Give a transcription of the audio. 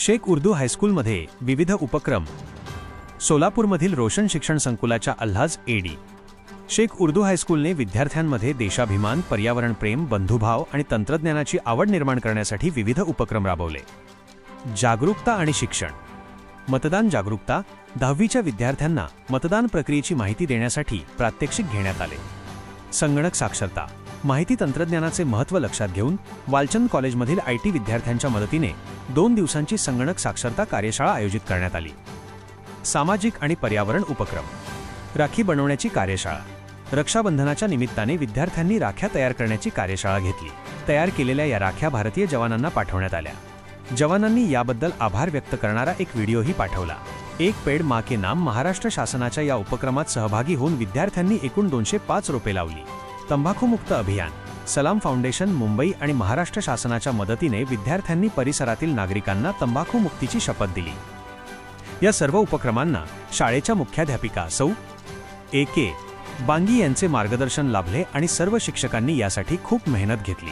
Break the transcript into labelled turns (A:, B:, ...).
A: शेख उर्दू हायस्कूलमध्ये विविध उपक्रम. सोलापूरमधील रोशन शिक्षण संकुलाच्या अल्हाज एडी शेख उर्दू हायस्कूलने विद्यार्थ्यांमध्ये देशाभिमान पर्यावरण प्रेम बंधुभाव आणि तंत्रज्ञानाची आवड निर्माण करण्यासाठी विविध उपक्रम राबवले. जागरूकता आणि शिक्षण. मतदान जागरूकता दहावीच्या विद्यार्थ्यांना मतदान प्रक्रियेची माहिती देण्यासाठी प्रात्यक्षिक घेण्यात आले. संगणक साक्षरता. माहिती तंत्रज्ञानाचे महत्त्व लक्षात घेऊन वालचंद कॉलेजमधील आय टी विद्यार्थ्यांच्या मदतीने दोन दिवसांची संगणक साक्षरता कार्यशाळा आयोजित करण्यात आली. सामाजिक आणि पर्यावरण उपक्रम. राखी बनवण्याची कार्यशाळा. रक्षाबंधनाच्या निमित्ताने विद्यार्थ्यांनी राख्या तयार करण्याची कार्यशाळा घेतली. तयार केलेल्या या राख्या भारतीय जवानांना पाठवण्यात आल्या. जवानांनी याबद्दल आभार व्यक्त करणारा एक व्हिडिओही पाठवला. एक पेड माके नाम महाराष्ट्र शासनाच्या या उपक्रमात सहभागी होऊन विद्यार्थ्यांनी एकूण दोनशे पाच रोपे लावली. तंबाखूमुक्त अभियान सलाम फाउंडेशन मुंबई आणि महाराष्ट्र शासनाच्या मदतीने विद्यार्थ्यांनी परिसरातील नागरिकांना तंबाखू मुक्तीची शपथ दिली. या सर्व उपक्रमांना शाळेच्या मुख्याध्यापिका सौ. ए. के. बांगी यांचे मार्गदर्शन लाभले आणि सर्व शिक्षकांनी यासाठी खूप मेहनत घेतली.